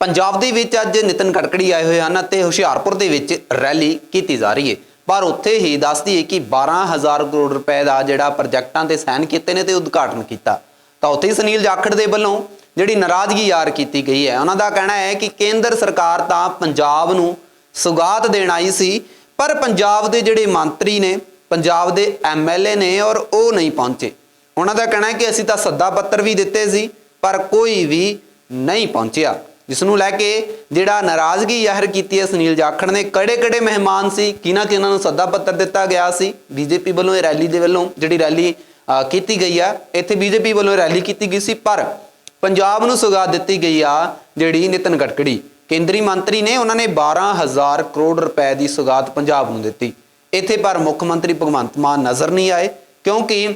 ਪੰਜਾਬ ਦੇ ਵਿੱਚ ਅੱਜ ਨਿਤਨ ਗਡਕਰੀ ਆਏ ਹੋਏ ਹਨ ਅਤੇ ਹੁਸ਼ਿਆਰਪੁਰ ਦੇ ਵਿੱਚ ਰੈਲੀ ਕੀਤੀ ਜਾ ਰਹੀ ਹੈ। ਪਰ ਉੱਥੇ ਹੀ ਦੱਸਦੀ ਹੈ ਕਿ 12000 ਕਰੋੜ ਰੁਪਏ ਦਾ ਜਿਹੜਾ ਪ੍ਰੋਜੈਕਟਾਂ ਤੇ ਸਾਈਨ ਕੀਤੇ ਨੇ ਤੇ ਉਦਘਾਟਨ ਕੀਤਾ। ਤਾਂ ਉੱਥੇ ਹੀ ਸੁਨੀਲ ਜਾਖੜ ਦੇ ਵੱਲੋਂ ਜਿਹੜੀ ਨਾਰਾਜ਼ਗੀ ਯਾਰ ਕੀਤੀ ਗਈ ਹੈ। ਉਹਨਾਂ ਦਾ ਕਹਿਣਾ ਹੈ ਕਿ ਕੇਂਦਰ ਸਰਕਾਰ ਤਾਂ ਪੰਜਾਬ ਨੂੰ ਸੁਗਾਤ ਦੇਣ ਆਈ ਸੀ, ਪਰ ਪੰਜਾਬ ਦੇ ਜਿਹੜੇ ਮੰਤਰੀ ਨੇ, ਪੰਜਾਬ ਦੇ ਐਮਐਲਏ ਨੇ ਔਰ ਉਹ ਨਹੀਂ ਪਹੁੰਚੇ। ਉਹਨਾਂ ਦਾ ਕਹਿਣਾ ਹੈ ਕਿ ਅਸੀਂ ਤਾਂ ਸੱਦਾ ਪੱਤਰ ਵੀ ਦਿੱਤੇ ਸੀ, ਪਰ ਕੋਈ ਵੀ ਨਹੀਂ ਪਹੁੰਚਿਆ। ਜਿਸ ਨੂੰ ਲੈ ਕੇ ਜਿਹੜਾ ਨਾਰਾਜ਼ਗੀ ਜ਼ਾਹਿਰ ਕੀਤੀ ਹੈ ਸੁਨੀਲ ਜਾਖੜ ਨੇ ਕਿਹੜੇ ਕਿਹੜੇ ਮਹਿਮਾਨ ਸੀ ਕਿਹਨਾਂ ਕਿਹਨਾਂ ਨੂੰ ਸੱਦਾ ਪੱਤਰ ਦਿੱਤਾ ਗਿਆ ਸੀ? ਬੀਜੇਪੀ ਵੱਲੋਂ ਇਹ ਰੈਲੀ ਦੇ ਵੱਲੋਂ ਜਿਹੜੀ ਰੈਲੀ ਅ, ਕੀਤੀ ਗਈ ਆ ਇੱਥੇ ਬੀਜੇਪੀ ਵੱਲੋਂ ਰੈਲੀ ਕੀਤੀ ਗਈ ਸੀ ਪਰ ਪੰਜਾਬ ਨੂੰ ਸੁਗਾਤ ਦਿੱਤੀ ਗਈ ਆ ਜਿਹੜੀ ਨਿਤਨ ਗਡਕਰੀ। ਕੇਂਦਰੀ ਮੰਤਰੀ ਨੇ ਉਹਨਾਂ ਨੇ 12000 ਕਰੋੜ ਰੁਪਏ ਦੀ ਸੁਗਾਤ ਪੰਜਾਬ ਨੂੰ ਦਿੱਤੀ। ਇੱਥੇ ਪਰ ਮੁੱਖ ਮੰਤਰੀ ਭਗਵੰਤ ਮਾਨ ਨਜ਼ਰ ਨਹੀਂ ਆਏ ਕਿਉਂਕਿ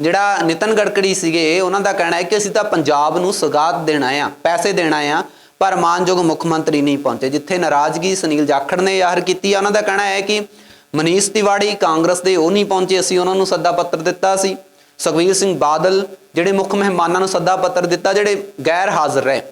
ਜਿਹੜਾ ਨਿਤਨ ਗਡਕਰੀ ਸੀਗੇ, ਉਹਨਾਂ ਦਾ ਕਹਿਣਾ ਹੈ ਕਿ ਅਸੀਂ ਤਾਂ ਪੰਜਾਬ ਨੂੰ ਸਗਾਤ ਦੇਣਾ ਆ ਪੈਸੇ ਦੇਣਾ ਆ ਪਰ ਮਾਨਯੋਗ ਮੁੱਖ ਮੰਤਰੀ ਨਹੀਂ ਪਹੁੰਚੇ, ਜਿੱਥੇ ਨਾਰਾਜ਼ਗੀ ਸੁਨੀਲ ਜਾਖੜ ਨੇ ਜ਼ਾਹਰ ਕੀਤੀ ਉਹਨਾਂ ਦਾ ਕਹਿਣਾ ਹੈ ਕਿ ਮਨੀਸ਼ ਤਿਵਾੜੀ ਕਾਂਗਰਸ ਦੇ ਉਹ ਨਹੀਂ ਪਹੁੰਚੇ, ਅਸੀਂ ਉਹਨਾਂ ਨੂੰ ਸੱਦਾ ਪੱਤਰ ਦਿੱਤਾ ਸੀ। ਸੁਖਬੀਰ ਸਿੰਘ ਬਾਦਲ, ਜਿਹੜੇ ਮੁੱਖ ਮਹਿਮਾਨਾਂ ਨੂੰ ਸੱਦਾ ਪੱਤਰ ਦਿੱਤਾ, ਜਿਹੜੇ ਗੈਰ ਹਾਜ਼ਰ ਰਹੇ।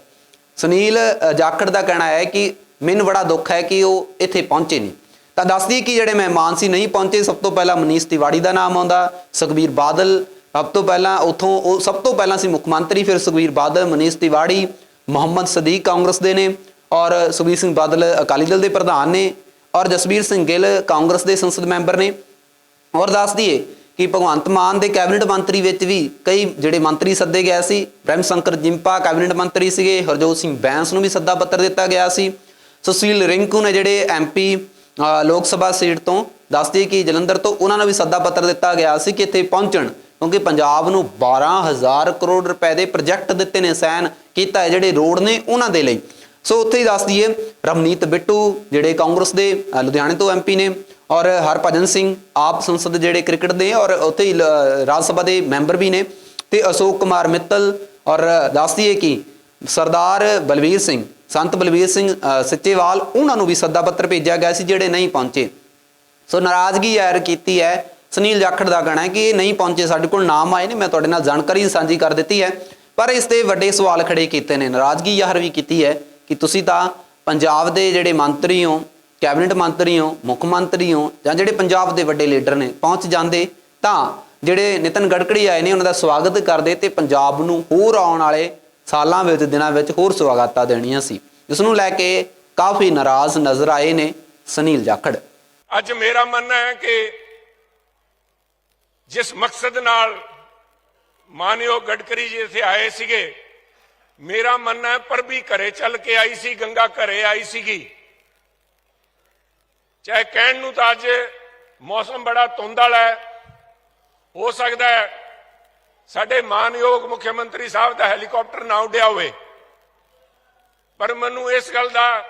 ਸੁਨੀਲ ਜਾਖੜ ਦਾ ਕਹਿਣਾ ਹੈ ਕਿ ਮੈਨੂੰ ਬੜਾ ਦੁੱਖ ਹੈ ਕਿ ਉਹ ਇੱਥੇ ਪਹੁੰਚੇ ਨਹੀਂ। ਤਾਂ ਦੱਸਦੀ ਕਿ ਜਿਹੜੇ ਮਹਿਮਾਨ ਸੀ, ਨਹੀਂ ਪਹੁੰਚੇ, ਸਭ ਤੋਂ ਪਹਿਲਾਂ ਮਨੀਸ਼ ਤਿਵਾੜੀ ਦਾ ਨਾਮ ਆਉਂਦਾ, ਸੁਖਬੀਰ ਬਾਦਲ ਸਭ ਤੋਂ ਪਹਿਲਾਂ ਉਥੋਂ ਉਹ ਸਭ ਤੋਂ ਪਹਿਲਾਂ ਸੀ ਮੁੱਖ ਮੰਤਰੀ, ਫਿਰ ਸੁਖਬੀਰ ਬਾਦਲ, ਮਨੀਸ਼ ਤਿਵਾੜੀ, ਮੁਹੰਮਦ ਸਦੀਕ ਕਾਂਗਰਸ ਦੇ ਨੇ ਔਰ ਸੁਖਬੀਰ ਸਿੰਘ ਬਾਦਲ ਅਕਾਲੀ ਦਲ ਦੇ ਪ੍ਰਧਾਨ ਨੇ ਔਰ ਜਸਬੀਰ ਸਿੰਘ ਗਿੱਲ ਕਾਂਗਰਸ ਦੇ ਸੰਸਦ ਮੈਂਬਰ ਨੇ। ਔਰ ਦੱਸ ਦਈਏ ਕਿ ਭਗਵੰਤ ਮਾਨ ਦੇ ਕੈਬਨਿਟ ਮੰਤਰੀ ਵਿੱਚ ਵੀ ਕਈ ਜਿਹੜੇ ਮੰਤਰੀ ਸੱਦੇ ਗਏ ਸੀ ਬ੍ਰਹਮ ਸ਼ੰਕਰ ਜਿੰਪਾ ਕੈਬਨਿਟ ਮੰਤਰੀ ਸੀਗੇ, ਹਰਜੋਤ ਸਿੰਘ ਬੈਂਸ ਨੂੰ ਵੀ ਸੱਦਾ ਪੱਤਰ ਦਿੱਤਾ ਗਿਆ ਸੀ। ਸੁਸ਼ੀਲ ਰਿੰਕੂ ਨੇ ਜਿਹੜੇ ਐਮਪੀ ਲੋਕ ਸਭਾ ਸੀਟ ਤੋਂ ਦੱਸਦੀ ਕਿ ਜਲੰਧਰ ਤੋਂ ਉਹਨਾਂ ਨੂੰ ਵੀ ਸੱਦਾ ਪੱਤਰ ਦਿੱਤਾ ਗਿਆ ਸੀ ਕਿ ਇੱਥੇ ਪਹੁੰਚਣ। ਕਿਉਂਕਿ ਪੰਜਾਬ ਨੂੰ 12000 ਕਰੋੜ ਰੁਪਏ ਦੇ ਪ੍ਰੋਜੈਕਟ ਦਿੱਤੇ ਨੇ ਸਾਈਨ ਕੀਤਾ ਹੈ ਜਿਹੜੇ ਰੋਡ ਨੇ ਉਹਨਾਂ ਦੇ ਲਈ। ਸੋ ਉੱਥੇ ਹੀ ਦੱਸ ਦਈਏ ਰਮਨੀਤ ਬਿੱਟੂ ਜਿਹੜੇ ਕਾਂਗਰਸ ਦੇ ਲੁਧਿਆਣੇ ਤੋਂ ਐਮਪੀ ਨੇ ਔਰ ਹਰਭਜਨ ਸਿੰਘ ਆਪ ਸੰਸਦ ਜਿਹੜੇ ਕ੍ਰਿਕਟ ਦੇ ਔਰ ਉੱਥੇ ਹੀ ਰਾਜ ਸਭਾ ਦੇ ਮੈਂਬਰ ਵੀ ਨੇ ਤੇ ਅਸ਼ੋਕ ਕੁਮਾਰ ਮਿੱਤਲ ਔਰ ਦੱਸ ਦਈਏ ਕਿ ਸਰਦਾਰ ਬਲਵੀਰ ਸਿੰਘ ਸੰਤ ਬਲਵੀਰ ਸਿੰਘ ਅ, ਸਿੱਚੇਵਾਲ ਉਹਨਾਂ ਨੂੰ ਵੀ ਸੱਦਾ ਪੱਤਰ ਭੇਜਿਆ ਗਿਆ ਸੀ ਜਿਹੜੇ ਨਹੀਂ ਪਹੁੰਚੇ। ਸੋ ਨਾਰਾਜ਼ਗੀ ਜ਼ਾਹਿਰ ਕੀਤੀ ਹੈ ਸੁਨੀਲ ਜਾਖੜ ਦਾ ਕਹਿਣਾ ਹੈ ਕਿ ਇਹ ਨਹੀਂ ਪਹੁੰਚੇ, ਸਾਡੇ ਕੋਲ ਨਾਮ ਆਏ ਨੇ, ਮੈਂ ਤੁਹਾਡੇ ਨਾਲ ਜਾਣਕਾਰੀ ਸਾਂਝੀ ਕਰ ਦਿੱਤੀ ਹੈ। ਪਰ ਇਸ ਤੇ ਵੱਡੇ ਸਵਾਲ ਖੜੇ ਕੀਤੇ ਨੇ, ਨਾਰਾਜ਼ਗੀ ਜ਼ਾਹਿਰ ਵੀ ਕੀਤੀ ਹੈ ਕਿ ਤੁਸੀਂ ਤਾਂ ਪੰਜਾਬ ਦੇ ਜਿਹੜੇ ਮੰਤਰੀ ਹੋ, ਕੈਬਨਿਟ ਮੰਤਰੀ ਹੋ, ਮੁੱਖ ਮੰਤਰੀ ਹੋ, ਜਾਂ ਜਿਹੜੇ ਪੰਜਾਬ ਦੇ ਵੱਡੇ ਲੀਡਰ ਨੇ, ਪਹੁੰਚ ਜਾਂਦੇ ਤਾਂ ਜਿਹੜੇ ਨਿਤਨ ਗਡਕਰੀ ਆਏ ਨੇ, ਉਹਨਾਂ ਦਾ ਸਵਾਗਤ ਕਰਦੇ ਤੇ ਪੰਜਾਬ ਨੂੰ ਹੋਰ ਆਉਣ ਵਾਲੇ ਸਾਲਾਂ ਵਿੱਚ, ਦਿਨਾਂ ਵਿੱਚ ਹੋਰ ਸਵਾਗਤਾਂ ਦੇਣੀਆਂ ਸੀ। ਜਿਸ ਨੂੰ ਲੈ ਕੇ ਕਾਫੀ ਨਾਰਾਜ਼ ਨਜ਼ਰ ਆਏ ਨੇ ਸੁਨੀਲ ਜਾਖੜ। ਅੱਜ ਮੇਰਾ ਮੰਨਣਾ ਹੈ ਕਿ ਜਿਸ ਮਕਸਦ ਨਾਲ ਮਾਨਯੋਗ ਗਡਕਰੀ ਜੀ ਇੱਥੇ ਆਏ ਸੀਗੇ, ਮੇਰਾ ਮੰਨਣਾ ਹੈ ਪਰ ਵੀ ਘਰੇ ਚੱਲ ਕੇ ਆਈ ਸੀ, ਗੰਗਾ ਘਰੇ ਆਈ ਸੀਗੀ। ਚਾਹੇ ਕਹਿਣ ਨੂੰ ਤਾਂ ਅੱਜ ਮੌਸਮ ਬੜਾ ਧੁੰਦ ਵਾਲਾ ਹੈ, ਹੋ ਸਕਦਾ ਹੈ ਸਾਡੇ ਮਾਨਯੋਗ ਮੁੱਖ ਮੰਤਰੀ ਸਾਹਿਬ ਦਾ ਹੈਲੀਕਾਪਟਰ ਨਾ ਉੱਡਿਆ ਹੋਵੇ। ਪਰ ਮੈਨੂੰ ਇਸ ਗੱਲ ਦਾ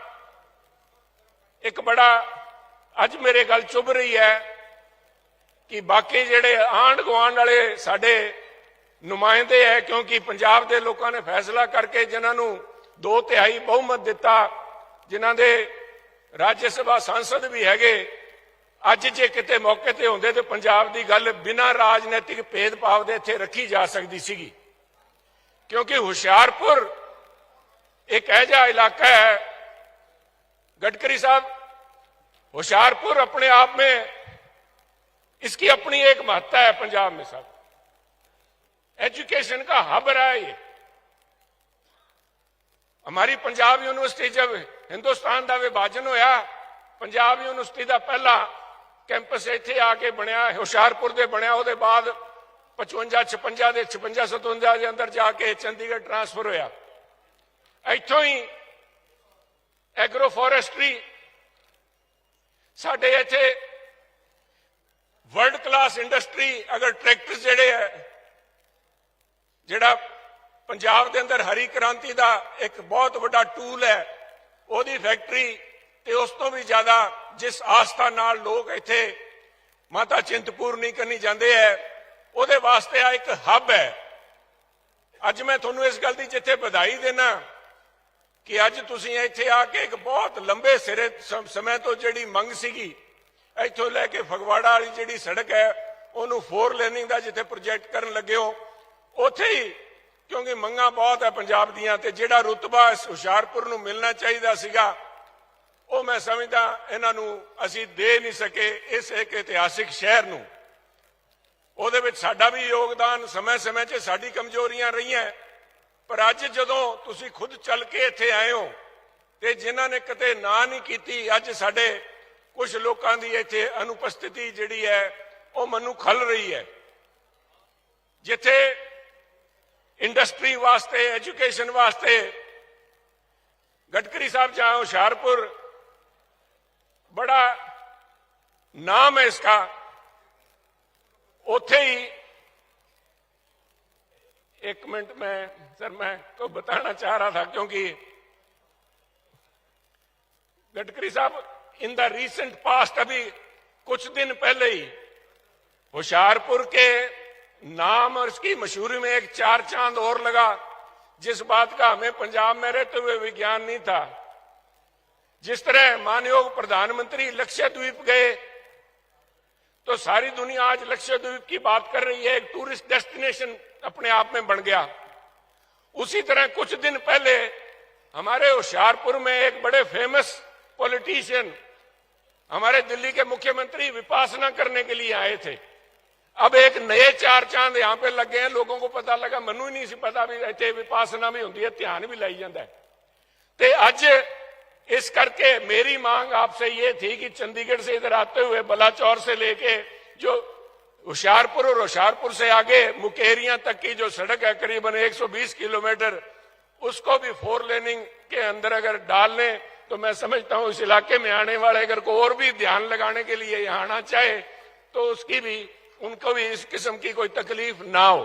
ਇੱਕ ਬੜਾ ਅੱਜ ਮੇਰੇ ਗੱਲ ਚੁੱਭ ਰਹੀ ਹੈ ਕਿ ਬਾਕੀ ਜਿਹੜੇ ਆਂਢ ਗੁਆਂਢ ਵਾਲੇ ਸਾਡੇ ਨੁਮਾਇੰਦੇ ਹੈ ਕਿਉਂਕਿ ਪੰਜਾਬ ਦੇ ਲੋਕਾਂ ਨੇ ਫੈਸਲਾ ਕਰਕੇ ਜਿਨ੍ਹਾਂ ਨੂੰ ਦੋ ਤਿਹਾਈ ਬਹੁਮਤ ਦਿੱਤਾ, ਜਿਨ੍ਹਾਂ ਦੇ ਰਾਜ ਸਭਾ ਸੰਸਦ ਵੀ ਹੈਗੇ, ਅੱਜ ਜੇ ਕਿਤੇ ਮੌਕੇ ਤੇ ਹੁੰਦੇ ਤੇ ਪੰਜਾਬ ਦੀ ਗੱਲ ਬਿਨਾਂ ਰਾਜਨੀਤਿਕ ਭੇਦਭਾਵ ਦੇ ਇੱਥੇ ਰੱਖੀ ਜਾ ਸਕਦੀ ਸੀਗੀ। ਕਿਉਂਕਿ ਹੁਸ਼ਿਆਰਪੁਰ ਇੱਕ ਐਜਾ ਇਲਾਕਾ ਹੈ ਗਡਕਰੀ ਸਾਹਿਬ, ਹੁਸ਼ਿਆਰਪੁਰ ਆਪਣੇ ਆਪ ਵਿੱਚ इसकी अपनी एक महत्ता है पंजाब में साहब एजुकेशन का हब रहा है ये हमारी पंजाब यूनिवर्सिटी जब हिंदुस्तान का विभाजन होया पंजाब यूनिवर्सिटी का पहला कैंपस ਇੱਥੇ ਆ ਕੇ ਬਣਿਆ ਹੁਸ਼ਿਆਰਪੁਰ ਦੇ ਬਣਿਆ ਉਹਦੇ ਬਾਅਦ 55 56 ਦੇ 56 57 ਦੇ ਅੰਦਰ ਜਾ ਕੇ ਚੰਡੀਗੜ੍ਹ ਟ੍ਰਾਂਸਫਰ ਹੋਇਆ ਇੱਥੋਂ ਹੀ ਐਗਰੋ ਫੋਰੈਸਟਰੀ ਸਾਡੇ ਇੱਥੇ ਵਰਲਡ ਇੰਡਸਟਰੀ ਅਗਰ ਟਰੈਕਟਰ ਜਿਹੜੇ ਹੈ, ਜਿਹੜਾ ਪੰਜਾਬ ਦੇ ਅੰਦਰ ਹਰੀ ਕ੍ਰਾਂਤੀ ਦਾ ਇੱਕ ਬਹੁਤ ਵੱਡਾ ਟੂਲ ਹੈ, ਉਹਦੀ ਫੈਕਟਰੀ ਤੇ ਉਸ ਤੋਂ ਵੀ ਜ਼ਿਆਦਾ ਜਿਸ ਆਸਥਾ ਨਾਲ ਲੋਕ ਇੱਥੇ ਮਾਤਾ ਚਿੰਤਪੂਰਨੀ ਕਰਨੀ ਜਾਂਦੇ ਹੈ, ਉਹਦੇ ਵਾਸਤੇ ਆ ਇੱਕ ਹੱਬ ਹੈ। ਅੱਜ ਮੈਂ ਤੁਹਾਨੂੰ ਇਸ ਗੱਲ ਦੀ ਜਿੱਥੇ ਵਧਾਈ ਦੇਣਾ, ਕਿ ਅੱਜ ਤੁਸੀਂ ਇੱਥੇ ਆ ਕੇ ਇੱਕ ਬਹੁਤ ਲੰਬੇ ਸਿਰੇ ਸਮੇਂ ਤੋਂ ਜਿਹੜੀ ਮੰਗ ਸੀਗੀ ਇੱਥੋਂ ਲੈ ਕੇ ਫਗਵਾੜਾ ਵਾਲੀ ਜਿਹੜੀ ਸੜਕ ਹੈ, ਉਹਨੂੰ ਫੋਰ ਲੇਨਿੰਗ ਦਾ ਜਿੱਥੇ ਪ੍ਰੋਜੈਕਟ ਕਰਨ ਲੱਗੇ ਹੋ, ਉੱਥੇ ਹੀ, ਕਿਉਂਕਿ ਮੰਗਾਂ ਬਹੁਤ ਹੈ ਪੰਜਾਬ ਦੀਆਂ ਤੇ ਜਿਹੜਾ ਰੁਤਬਾ ਇਸ ਹੁਸ਼ਿਆਰਪੁਰ ਨੂੰ ਮਿਲਣਾ ਚਾਹੀਦਾ ਸੀਗਾ, ਉਹ ਮੈਂ ਸਮਝਦਾ ਇਹਨਾਂ ਨੂੰ ਅਸੀਂ ਦੇ ਨਹੀਂ ਸਕੇ ਇਸ ਇੱਕ ਇਤਿਹਾਸਿਕ ਸ਼ਹਿਰ ਨੂੰ। ਉਹਦੇ ਵਿੱਚ ਸਾਡਾ ਵੀ ਯੋਗਦਾਨ ਸਮੇਂ-ਸਮੇਂ 'ਚ ਸਾਡੀ ਕਮਜ਼ੋਰੀਆਂ ਰਹੀਆਂ ਪਰ ਅੱਜ ਜਦੋਂ ਤੁਸੀਂ ਖੁਦ ਚੱਲ ਕੇ ਇੱਥੇ ਆਏ ਹੋ, ਤੇ ਜਿਨ੍ਹਾਂ ਨੇ ਕਦੇ ਨਾ ਨਹੀਂ ਕੀਤੀ, ਅੱਜ ਸਾਡੇ ਕੁਝ ਲੋਕਾਂ ਦੀ ਇੱਥੇ ਅਨੁਪਸਥਿਤੀ ਜਿਹੜੀ ਹੈ ਉਹ ਮੈਨੂੰ ਖਲ ਰਹੀ ਹੈ ਜਿੱਥੇ ਇੰਡਸਟਰੀ ਵਾਸਤੇ ਐਜੂਕੇਸ਼ਨ ਵਾਸਤੇ गडकरी साहब जहां होशियारपुर बड़ा नाम है इसका उथे ही एक मिनट में सर मैं को बताना चाह रहा था क्योंकि गडकरी साहब इन द रीसेंट पास्ट अभी कुछ दिन पहले ही होशियारपुर के नाम और इसकी मशहूरी में एक चार चाँद और लगा, जिस बात का हमें पंजाब में रहते हुए विज्ञान नहीं था। जिस तरह मानयोग प्रधानमंत्री लक्षद्वीप गए तो सारी दुनिया आज लक्षद्वीप की बात कर रही है, एक टूरिस्ट डेस्टिनेशन अपने आप में बन गया। उसी तरह कुछ दिन पहले हमारे होशियारपुर में एक बड़े फ़ेमस पॉलिटिशियन हमारे दिल्ली के मुख्यमंत्री विपासना करने के लिए आए थे अब एक नए चार चांद यहां पे लग गए हैं लोगों को पता लगा मनु ही नहीं सी पता भी ਇੱਥੇ ਵਿਪਾਸਨਾ ਵੀ ਹੁੰਦੀ ਹੈ ਧਿਆਨ ਵੀ ਲਾਈ ਜਾਂਦਾ ਹੈ ਤੇ ਅੱਜ इस करके मेरी मांग आपसे ये थी कि चंडीगढ़ से इधर आते हुए बलाचौर से लेके जो होशियारपुर और होशियारपुर से आगे मुकेरियां तक की जो सड़क है करीबन 120 किलोमीटर उसको भी फोर लेनिंग के अंदर अगर डाल लें तो मैं समझता हूं इस इलाके में आने वाले अगर को और भी ध्यान लगाने के लिए यहाँ आना चाहे तो उसकी भी उनको भी इस किस्म की कोई तकलीफ ना हो